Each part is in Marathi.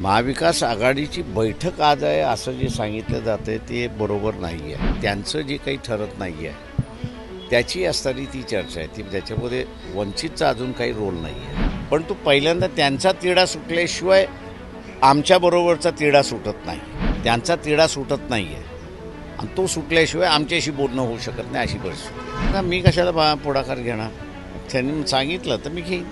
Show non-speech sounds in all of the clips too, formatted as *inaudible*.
महाविकास आघाडीची बैठक आज आहे असं जे सांगितलं जातं ते बरोबर नाही आहे त्यांचं जे काही ठरत नाही आहे त्याची असणारी ती चर्चा आहे. ती त्याच्यामध्ये वंचितचा अजून काही रोल नाही आहे पण तो पहिल्यांदा त्यांचा तिढा सुटल्याशिवाय आमच्याबरोबरचा तिढा सुटत नाही. त्यांचा तिढा सुटत नाही आहे आणि तो सुटल्याशिवाय आमच्याशी बोलणं होऊ शकत नाही अशी परिस्थिती आता मी कशाला बा पुढाकार घेणार? त्यांनी सांगितलं तर मी घेईन.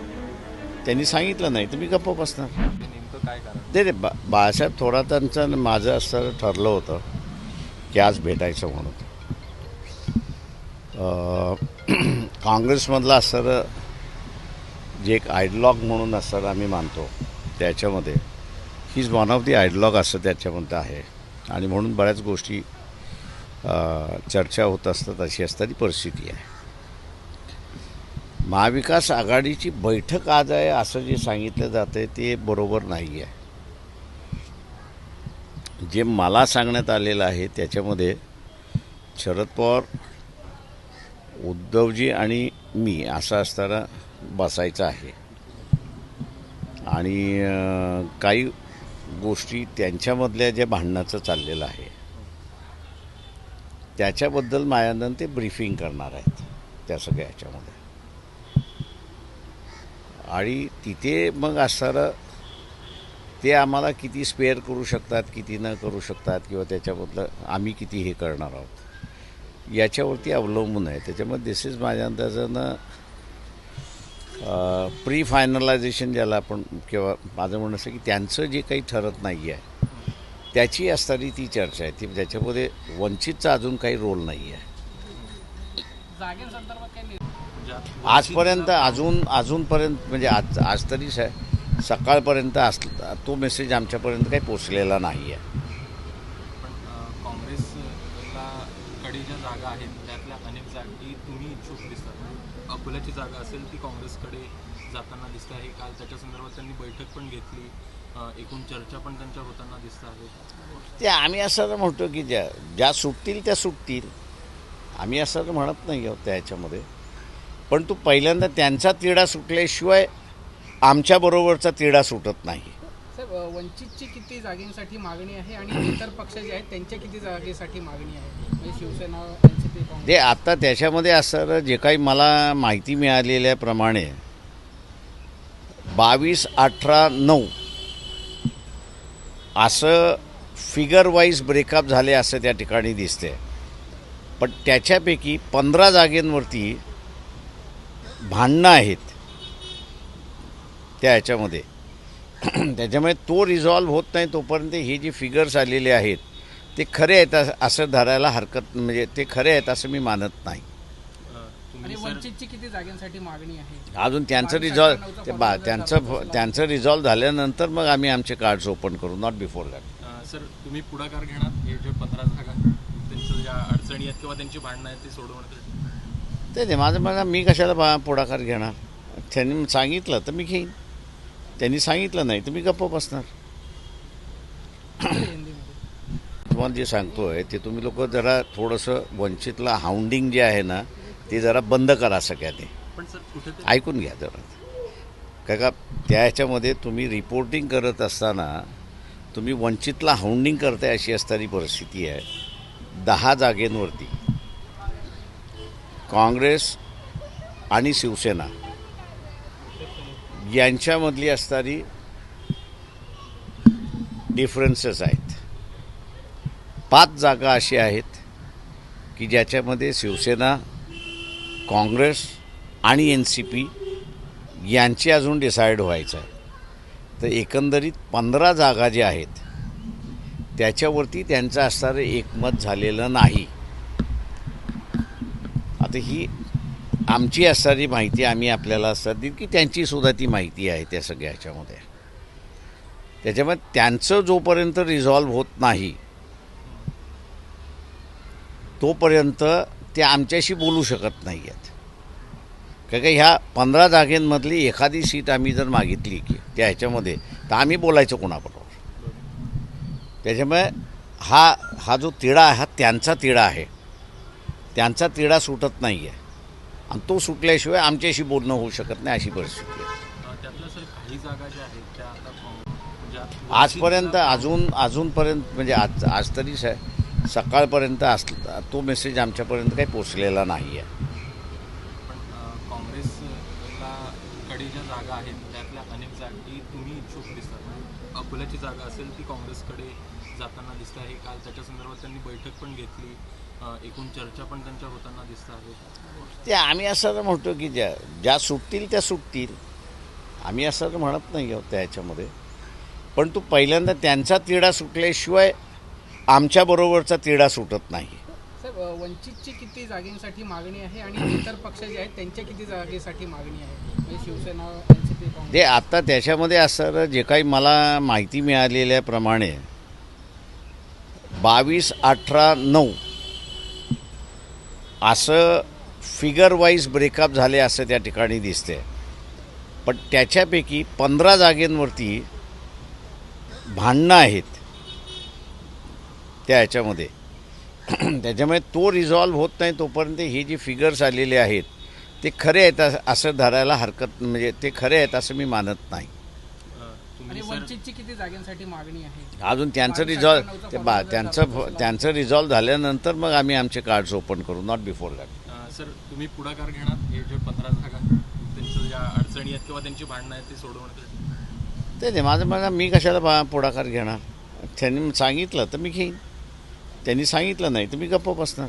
त्यांनी सांगितलं नाही तर मी गप्प बसणार. काय कारण? ते बा बाळासाहेब थोरातांचं त्यांचं माझं असं ठरलं होतं की आज भेटायचं म्हणून. *clears throat* काँग्रेसमधला असणारं जे एक आयडलॉग म्हणून असं आम्ही मानतो त्याच्यामध्ये he's one of the ideologue असं त्याच्यामध्ये आहे. आणि म्हणून बऱ्याच गोष्टी चर्चा होत असतात अशी असणारी परिस्थिती आहे. महाविकास आघाडीची बैठक आज आहे असं जे सांगितलं जातं आहे ते बरोबर नाही आहे जे मला सांगण्यात आलेलं आहे त्याच्यामध्ये शरद पवार उद्धवजी आणि मी असं असताना बसायचं आहे. आणि काही गोष्टी त्यांच्यामधल्या ज्या भांडणाचं चाललेलं आहे त्याच्याबद्दल मायानंद ते ब्रीफिंग करणार आहेत त्या सगळ्या ह्याच्यामध्ये. आणि तिथे मग असणारं ते आम्हाला किती स्पेअर करू शकतात किती न करू शकतात किंवा त्याच्याबद्दल आम्ही किती हे करणार आहोत याच्यावरती अवलंबून आहे. त्याच्यामुळे दिस इज माझ्या अंदाजानं प्री फायनलायझेशन ज्याला आपण किंवा माझं म्हणणं असं की त्यांचं जे काही ठरत नाही आहे त्याची असणारी ती चर्चा आहे. ती त्याच्यामध्ये वंचितचा अजून काही रोल नाही आहे आजपर्यंत अजून अजूनपर्यंत म्हणजे आज आज तरी स सकाळपर्यंत अस तो मेसेज आमच्यापर्यंत काही पोचलेला नाही आहे काँग्रेसला जागा आहेत त्यातल्या अनेक जागी तुम्ही इच्छुक दिसतात. अकोल्याची जागा असेल ती काँग्रेसकडे जाताना दिसत आहे. काल त्याच्या संदर्भात त्यांनी बैठक पण घेतली. एकूण चर्चा पण त्यांच्या होताना दिसत आहेत ते आम्ही असं म्हणतो की ज्या ज्या सुटतील त्या सुटतील. आम्ही असं म्हणत नाही आहोत त्या पण तो पहिल्यांदा त्यांचा तिढा सुटल्याशिवाय आमच्याबरोबरचा तिढा सुटत नाही. वंचितची किती जागेसाठी मागणी आहे आणि इतर पक्ष जे आहेत त्यांच्या किती जागेसाठी मागणी आहे? म्हणजे शिवसेना ते आता त्याच्यामध्ये असं जे काही मला माहिती मिळालेल्याप्रमाणे बावीस अठरा नऊ असं फिगर वाईज ब्रेकअप झाले असं त्या ठिकाणी दिसते पण त्याच्यापैकी पंधरा जागेंवरती भांडणं आहेत. त्या ह्याच्यामध्ये त्याच्यामुळे तो रिझॉल्व्ह होत नाही तोपर्यंत हे जे फिगर्स आलेले आहेत ते खरे आहेत अस- धरायला हरकत म्हणजे ते खरे आहेत असं मी मानत नाही. अं, आणि तुम्ही सर वंचितची किती जागांसाठी मागणी आहे? अजून त्यांचं रिझॉल्व बा त्यांचं. त्यांचं रिझॉल्व झाल्यानंतर मग आम्ही आमचे कार्ड्स ओपन करू नॉट बिफोर दॅट सर तुम्ही पुढाकार घेणार? हे जे पंधरा जागा त्यांच्या ज्या अडचणी आहेत किंवा त्यांची भांडणं आहेत ती सोडवण्यासाठी? ते ते माझं मला मी कशाला बा पुढाकार घेणार? त्यांनी सांगितलं तर मी घेईन. त्यांनी सांगितलं नाही तर मी गप्प बसणार. तुम्हाला जे सांगतोय ते तुम्ही लोक जरा थोडंसं वंचितला हाऊंडिंग जे आहे ना ते जरा बंद करा सगळ्यांनी. सर कुठेतरी ऐकून घ्या जरा. काय का त्या ह्याच्यामध्ये तुम्ही रिपोर्टिंग करत असताना तुम्ही वंचितला हाऊंडिंग करताय अशी असणारी परिस्थिती आहे दहा जागेंवरती. काँग्रेस आणि शिवसेना यांच्यामधली असणारी डिफरन्सेस आहेत. पाच जागा अशी आहेत की ज्याच्यामध्ये शिवसेना काँग्रेस आणि एन सी पी यांची अजून डिसाईड व्हायचं आहे. तर एकंदरीत पंधरा जागा ज्या आहेत त्याच्यावरती त्यांचं असणारं एकमत झालेलं नाही. आता ही आमची असणारी माहिती आम्ही आपल्याला असतात की त्यांची सुद्धा ती माहिती आहे त्या सगळ्या ह्याच्यामध्ये. त्याच्यामुळे त्यांचं जोपर्यंत रिझॉल्व्ह होत नाही तोपर्यंत ते आमच्याशी बोलू शकत नाही आहेत काय का ह्या पंधरा जागेंमधली एखादी सीट आम्ही जर मागितली की त्या ह्याच्यामध्ये तर आम्ही बोलायचं कोणाबरोबर? त्याच्यामुळे हा हा जो तिढा आहे हा त्यांचा तिढा आहे. त्यांचा तिढा सुटत नाही आहे आणि तो सुटल्याशिवाय आमच्याशी बोलणं होऊ शकत नाही अशी परिस्थिती आहे. आजपर्यंत अजून अजूनपर्यंत म्हणजे आज आज तरी सकाळपर्यंत अस तो मेसेज आमच्यापर्यंत काही पोचलेला नाही आहे जागा आहेत त्यातल्या अनेक जागी तुम्ही इच्छुक दिसतात अकोल्याची जागा असेल ती काँग्रेसकडे जाताना दिसत आहे. काल त्याच्या संदर्भात त्यांनी बैठक पण घेतली. एकूण चर्चा पण त्यांच्या होताना दिसत आहे. ते आम्ही असं म्हणतो की ज्या ज्या सुटतील त्या सुटतील. आम्ही असं तर म्हणत नाही आहोत त्या ह्याच्यामध्ये पण तू पहिल्यांदा त्यांचा तिढा सुटल्याशिवाय आमच्याबरोबरचा तिढा सुटत नाही. वंचितची किती जागेसाठी मागणी आहे आणि इतर पक्ष जे आहेत त्यांच्या किती जागेसाठी मागणी आहे? म्हणजे शिवसेना ते आता त्याच्यामध्ये असं जे काही मला माहिती मिळालेल्याप्रमाणे बावीस अठरा नऊ असं फिगर वाईज ब्रेकअप झाले असं त्या ठिकाणी दिसते पण त्याच्यापैकी पंधरा जागेंवरती भांडणं आहेत. त्या ह्याच्यामध्ये. *clears throat* त्याच्यामुळे तो रिझॉल्व्ह होत नाही तोपर्यंत हे जे फिगर्स आलेले आहेत ते खरे आहेत असं धरायला हरकत म्हणजे ते खरे आहेत असं मी मानत नाही. आणि तुम्ही सर वंचितची किती जागांसाठी मागणी आहे? अजून त्यांचं रिझॉल्व ते बा त्यांचं त्यांचं रिझॉल्व झाल्यानंतर मग आम्ही आमचे कार्ड्स ओपन करू नॉट बिफोर दॅट सर तुम्ही पुढाकार घेणार हे जे पंधरा जागा त्यांच्या ज्या अडचणी आहेत किंवा त्यांची भांडणं आहेत ते सोडवण्यासाठी ते नाही माझं मला मी कशाला बा पुढाकार घेणार? त्यांनी सांगितलं तर मी घेईन. त्यांनी सांगितलं नाही तर मी गप्प बसणार.